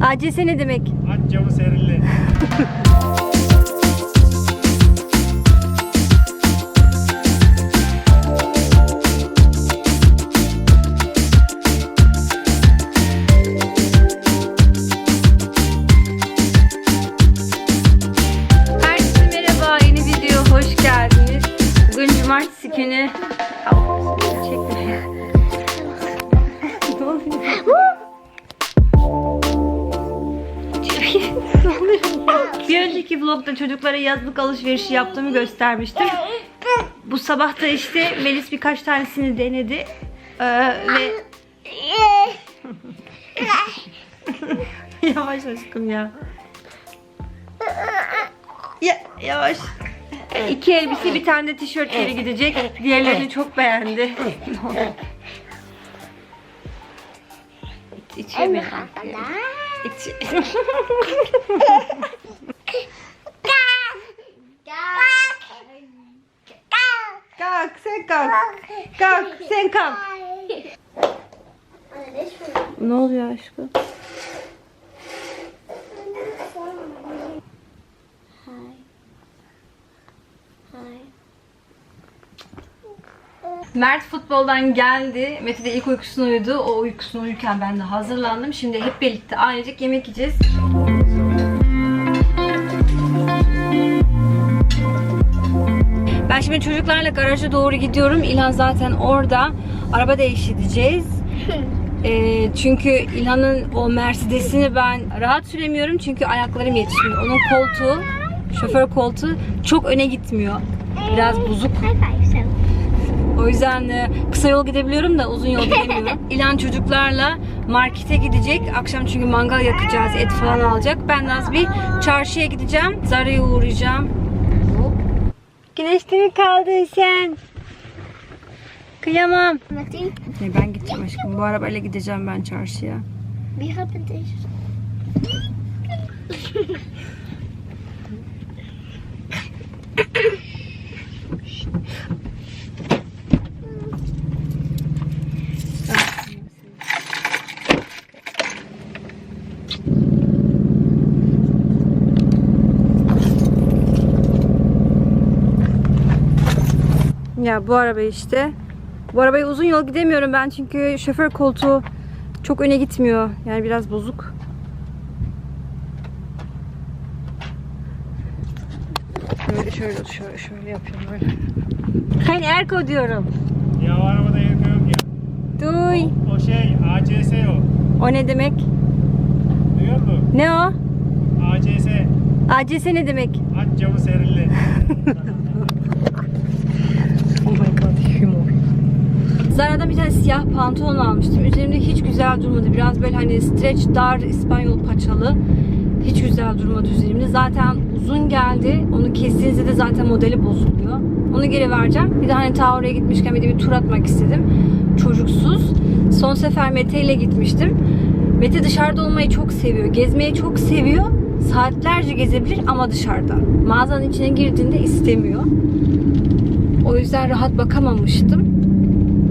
ACS ne demek? Aç camı serinle. Bir önceki vlogda çocuklara yazlık alışverişi yaptığımı göstermiştim. Bu sabah da işte Melis birkaç tanesini denedi. Ee, ve yavaş aşkım ya. Ya, yavaş. İki elbise bir tane de tişört geri gidecek. Diğerlerini çok beğendi. İç, içe mi? İç. kalk sen kalk. Kalk sen kalk. Ne oluyor aşkım? Mert futboldan geldi. Mete de ilk uykusunu uyudu. O uykusunu uyurken ben de hazırlandım. Şimdi hep birlikte ailecek yemek yiyeceğiz. Ben şimdi çocuklarla garaja doğru gidiyorum. İlhan zaten orada. Araba değiştireceğiz. Ee, çünkü İlhan'ın o Mercedes'ini ben rahat süremiyorum çünkü ayaklarım yetişmiyor. Onun koltuğu, şoför koltuğu çok öne gitmiyor. Biraz bozuk. O yüzden e, kısa yol gidebiliyorum da uzun yol gidemiyorum. İlan çocuklarla markete gidecek. Akşam çünkü mangal yakacağız, et falan alacak. Ben de az bir çarşıya gideceğim. Zara'ya uğrayacağım. Güneşte mi kaldın sen? Kıyamam. Ne, ben gideceğim aşkım. Bu arabayla gideceğim ben çarşıya. Haben dich? Bu araba işte. Bu arabayı uzun yol gidemiyorum ben çünkü şoför koltuğu çok öne gitmiyor. Yani biraz bozuk. Şöyle şöyle şöyle, şöyle yapıyorum böyle. Hani Erko diyorum. Ya o arabada yer yok ya. Duy. O şey ACS o. O ne demek? Duyuyor musun? Ne o? ACS. ACS ne demek? Aç camı serinle. Zara'dan bir tane siyah pantolon almıştım. Üzerimde hiç güzel durmadı. Biraz böyle hani stretch dar İspanyol paçalı. Hiç güzel durmadı üzerimde. Zaten uzun geldi. Onu kestiğinizde de zaten modeli bozuluyor. Onu geri vereceğim. Bir de hani ta oraya gitmişken bir de bir tur atmak istedim. Çocuksuz. Son sefer Mete ile gitmiştim. Mete dışarıda olmayı çok seviyor. Gezmeyi çok seviyor. Saatlerce gezebilir ama dışarıda. Mağazanın içine girdiğinde istemiyor. O yüzden rahat bakamamıştım.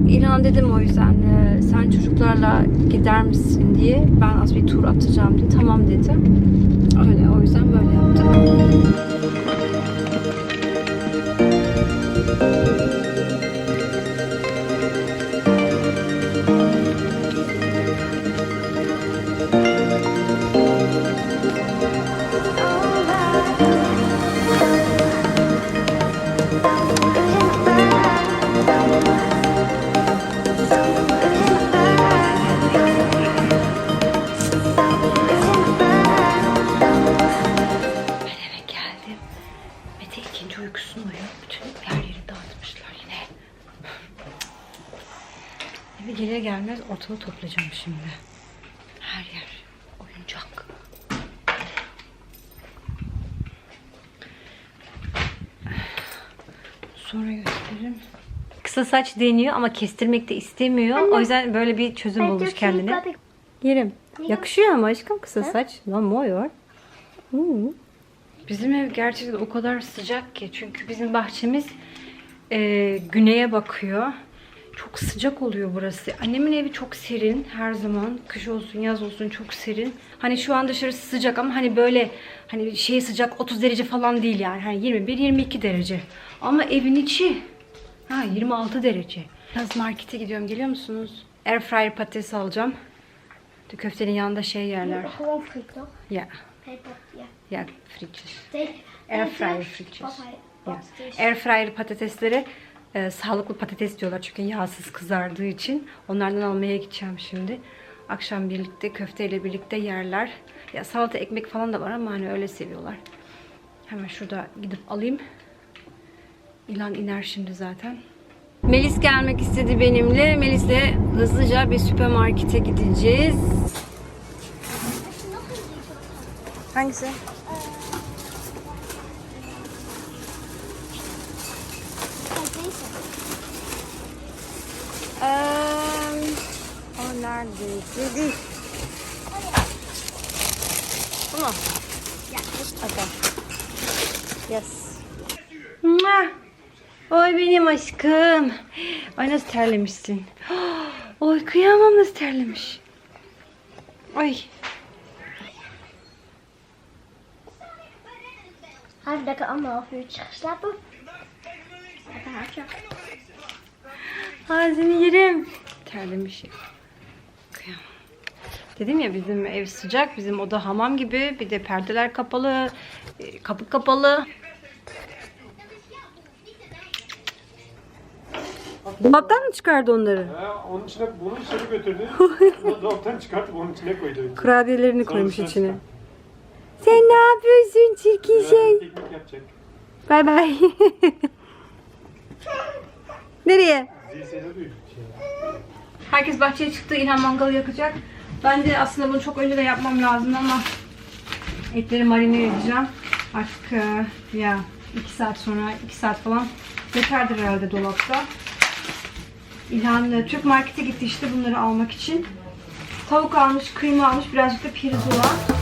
İlhan dedim o yüzden e, sen çocuklarla gider misin diye ben az bir tur atacağım diye tamam dedi. İkinci uykusunu uyuyor. Bütün her yeri dağıtmışlar yine. Eve gelir gelmez ortalığı toplayacağım şimdi. Her yer oyuncak. Sonra gösteririm. Kısa saç deniyor ama kestirmek de istemiyor. O yüzden böyle bir çözüm bulmuş kendine. Yerim. Yakışıyor ama aşkım kısa saç. Lan mor var. Hmm. Bizim ev gerçekten o kadar sıcak ki. Çünkü bizim bahçemiz e, güneye bakıyor. Çok sıcak oluyor burası. Annemin evi çok serin her zaman. Kış olsun yaz olsun çok serin. Hani şu an dışarısı sıcak ama hani böyle hani şey sıcak 30 derece falan değil yani. Hani 21-22 derece. Ama evin içi ha 26 derece. Biraz markete gidiyorum geliyor musunuz? Air fryer patates alacağım. Köftenin yanında şey yerler. Ya Paper, ja. ya frietjes. Steak. Air fryer patates. Air fryer patatesleri e, sağlıklı patates diyorlar çünkü yağsız kızardığı için. Onlardan almaya gideceğim şimdi. Akşam birlikte köfteyle birlikte yerler. Ya salata ekmek falan da var ama hani öyle seviyorlar. Hemen şurada gidip alayım. İlan iner şimdi zaten. Melis gelmek istedi benimle. Melis'le hızlıca bir süpermarkete gideceğiz. Hangisi? Eee, o neredeydi? Değil. Bu mu? Okay. Yes. Oy benim aşkım. Ay nasıl terlemişsin. Oy kıyamam nasıl terlemiş. Ay. Heeft lekker anderhalf uurtje geslapen. Lekker hartje. Seni yerim. Terlemiş. Kıyamam. Dedim ya bizim ev sıcak. Bizim oda hamam gibi. Bir de perdeler kapalı. e, Kapı kapalı. Dolaptan mı çıkardı onları? Ha, onun içine bunu içeri götürdü. Dolaptan çıkartıp onun içine koydu. Kurabiyelerini koymuş içine. çıkarttı. Sen ne yapıyorsun çirkin şey? Ekmek yapacak. Bay bay. Nereye? Şey. Herkes bahçeye çıktı. İlhan mangalı yakacak. Ben de aslında bunu çok önce de yapmam lazım ama etleri marine edeceğim. Artık e, ya 2 saat sonra 2 saat falan yeterdir herhalde dolapta. İlhan e, Türk markete gitti işte bunları almak için. Tavuk almış, kıyma almış, birazcık da pirzola.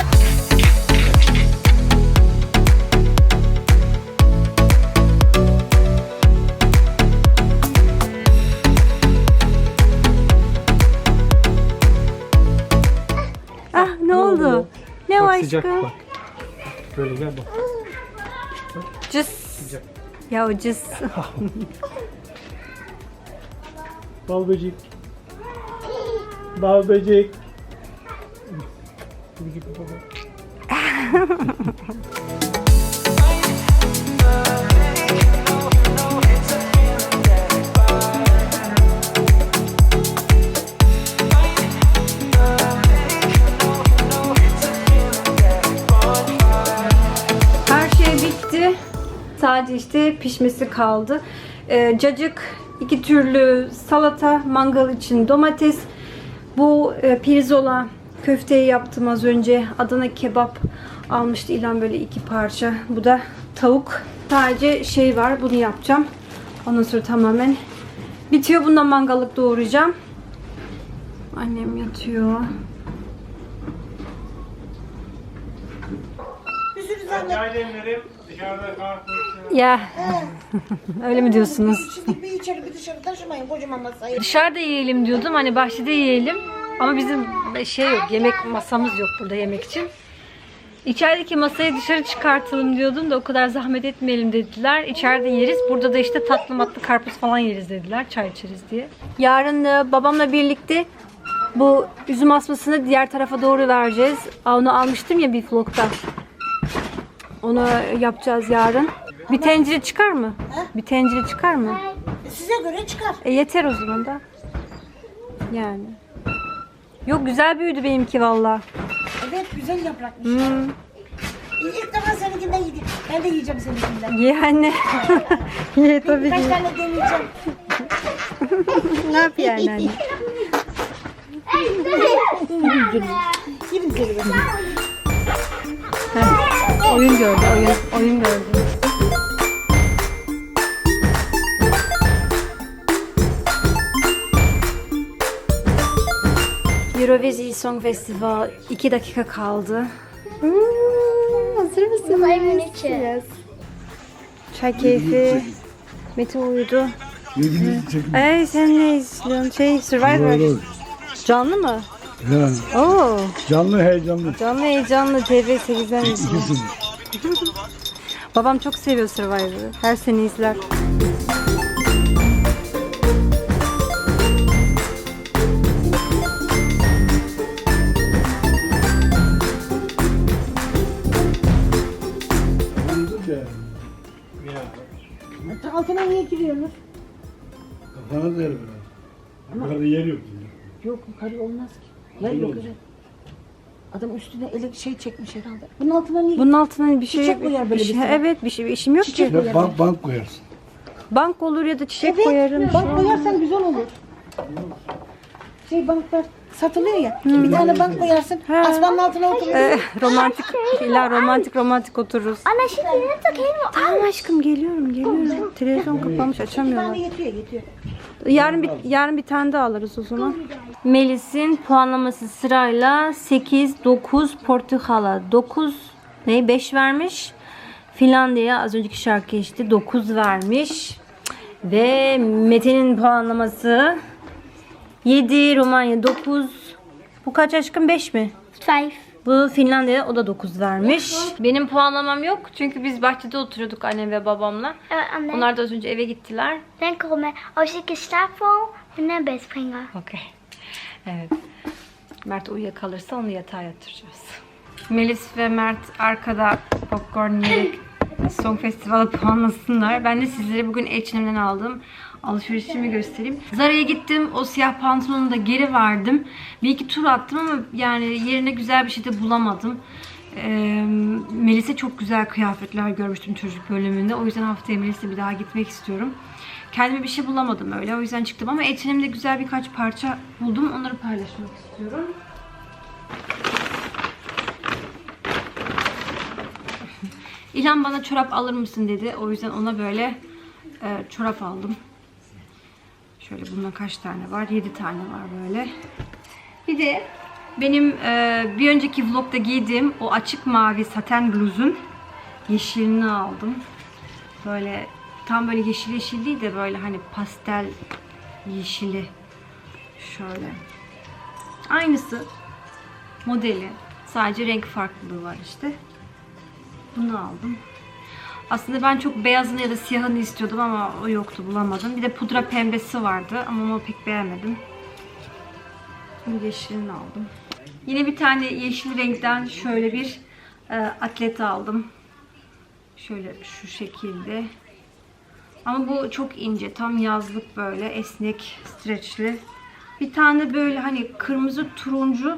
Aşkım? sıcak bak. Böyle gel bak. Cız. Sıcak. Ya cız. Bal böcek. Bal böcek. Böcek baba. Sadece işte pişmesi kaldı. Ee, cacık, iki türlü salata, mangal için domates. Bu e, pirzola köfteyi yaptım az önce. Adana kebap almıştı İlan böyle iki parça. Bu da tavuk. Sadece şey var bunu yapacağım. Ondan sonra tamamen bitiyor. Bundan mangallık doğuracağım. Annem yatıyor. Çay demlerim dışarıda kalkmış. Ya öyle mi diyorsunuz? Şimdi bir içeri bir dışarı taşımayın kocaman masayı. Dışarıda yiyelim diyordum hani bahçede yiyelim. Ama bizim şey yok yemek masamız yok burada yemek için. İçerideki masayı dışarı çıkartalım diyordum da o kadar zahmet etmeyelim dediler. İçeride yeriz. Burada da işte tatlı matlı karpuz falan yeriz dediler. Çay içeriz diye. Yarın e, babamla birlikte bu üzüm asmasını diğer tarafa doğru vereceğiz. Aa, Onu almıştım ya bir vlogda. Onu yapacağız yarın. Bir tencere çıkar mı? Bir tencere çıkar mı? Size göre çıkar. E yeter o zaman da. Yani. Yok güzel büyüdü benimki valla. Evet güzel yaprakmış. Hmm. İlk defa seninkinden yedim. Ben de yiyeceğim seninkinden. Ye anne. Ye tabii ki. tane deneyeceğim. ne yap yani anne? Yemin seni ben. Oyun gördü oyun. Oyun gördü. Eurovision Song Festival 2 dakika kaldı. Hmm, hazır mısın? Nog één minuutje. Çay keyfi. Mete uyudu. Yedinci çekim. Ey sen ne izliyorsun? Şey Survivor. Canlı mı? Ya, Oo. canlı heyecanlı. Canlı heyecanlı TV8'den izliyor. İkisi. Babam çok seviyor Survivor'ı. Her sene izler. Altına niye giriyorsunuz? Kafana der biraz. Yukarıda yer yok. Yok yukarı olmaz ki. Yer yok evet. Adam üstüne ele şey çekmiş herhalde. Bunun altına niye Bunun altına bir şey... Çiçek koyar böyle bir şey- bir şey. Evet bir şey, işim yok Çiçek ki. Ya bank, bank koyarsın. Bank olur ya da çiçek koyarım. Bank koyarsan güzel olur. Şey banklar satılıyor ya. Bir tane bank koyarsın. Asmanın altına oturuyor. Ee, romantik, illa romantik romantik otururuz. Anne şimdi ne takayım mı? Tamam aşkım geliyorum geliyorum. Televizyon kapanmış Bir açamıyorlar. tane yetiyor yetiyor. Yarın bir, yarın bir tane daha alırız o zaman. Melis'in puanlaması sırayla 8, 9, Portekala 9, ne 5 vermiş. Finlandiya az önceki şarkı işte 9 vermiş. Ve Mete'nin puanlaması 7, Romanya 9. Bu kaç aşkım 5 mi? Vijf. Bu Finlandiya o da 9 vermiş. Benim puanlamam yok çünkü biz bahçede oturuyorduk annem ve babamla. Evet anne. Onlar da az önce eve gittiler. Dan kommer, ben naar bed springen. Okey. Evet. Mert uyuyakalırsa onu yatağa yatıracağız. Melis ve Mert arkada popcorn yiyerek Song Festival'ı puanlasınlar. Ben de sizlere bugün H&M'den aldığım alışverişimi göstereyim. Zara'ya gittim. O siyah pantolonu da geri verdim. Bir iki tur attım ama yani yerine güzel bir şey de bulamadım. Ee, Melis'e çok güzel kıyafetler görmüştüm çocuk bölümünde. O yüzden haftaya Melis'le bir daha gitmek istiyorum. Kendime bir şey bulamadım öyle. O yüzden çıktım ama H&M'de güzel birkaç parça buldum. Onları paylaşmak istiyorum. İlhan bana çorap alır mısın dedi. O yüzden ona böyle e, çorap aldım. Şöyle bundan kaç tane var? 7 tane var böyle. Bir de benim e, bir önceki vlogda giydiğim o açık mavi saten bluzun yeşilini aldım. Böyle tam böyle yeşil yeşil değil de böyle hani pastel yeşili. Şöyle. Aynısı. Modeli. Sadece renk farklılığı var işte. Bunu aldım. Aslında ben çok beyazını ya da siyahını istiyordum ama o yoktu bulamadım. Bir de pudra pembesi vardı ama onu pek beğenmedim. Şimdi yeşilini aldım. Yine bir tane yeşil renkten şöyle bir e, atlet aldım. Şöyle şu şekilde. Ama bu çok ince. Tam yazlık böyle esnek, streçli. Bir tane böyle hani kırmızı turuncu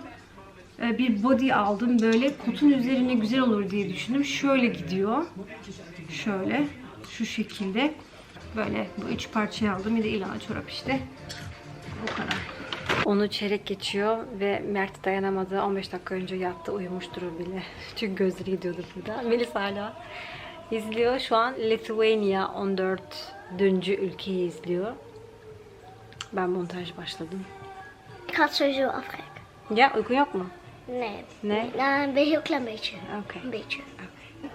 e, bir body aldım. Böyle kotun üzerine güzel olur diye düşündüm. Şöyle gidiyor. Şöyle. Şu şekilde. Böyle bu üç parçayı aldım. Bir de ilana çorap işte. Bu kadar. Onu çeyrek geçiyor ve Mert dayanamadı. 15 dakika önce yattı. Uyumuştur o bile. Çünkü gözleri gidiyordu burada. Melis hala izliyor. Şu an Lithuania 14. ülkeyi izliyor. Ben montaj başladım. Het sowieso afkijken. Ya uyku yok mu? Nee. Nee? Nou, een be- heel klein beetje. Okey. Een beetje.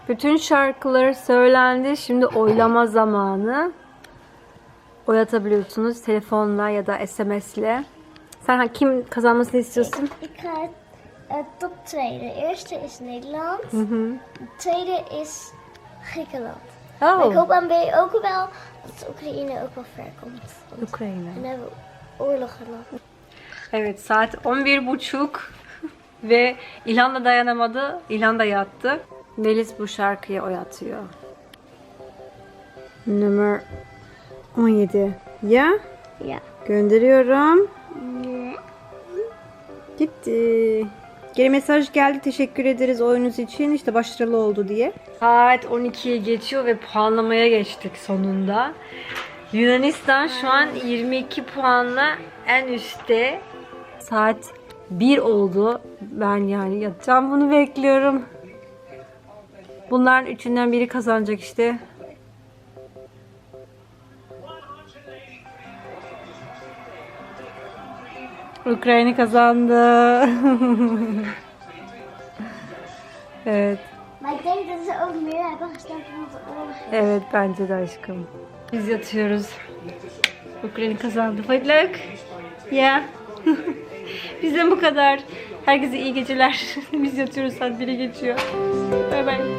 Bütün şarkılar söylendi. Şimdi oylama zamanı. Oyatabiliyorsunuz telefonla ya da SMS'le. Sen ha- kim kazanmasını istiyorsun? Eh, top 2. De eerste is Nederland. De tweede is Griekenland. Maar ik Oh, hoop aan B ook wel dat Oekraïne ook wel ver komt. Ukrayna. dan hebben oorlog gehad. Evet saat 11.30 ve İlhan da dayanamadı. İlhan da yattı. Melis bu şarkıyı oyatıyor. Numara 17. Ya Ja. gönderiyorum. Gitti. Geri mesaj geldi. Teşekkür ederiz oyunuz için. İşte başarılı oldu diye. Saat 12'ye geçiyor ve puanlamaya geçtik sonunda. Yunanistan şu an 22 puanla en üstte. Saat 1 oldu. Ben yani yatacağım bunu bekliyorum. Bunların üçünden biri kazanacak işte. Ukrayna kazandı. evet. Evet bence de aşkım. Biz yatıyoruz. Ukrayna kazandı. Look. Yeah. Bizden bu kadar. Herkese iyi geceler. Biz yatıyoruz saat 1'e geçiyor. Bay bay.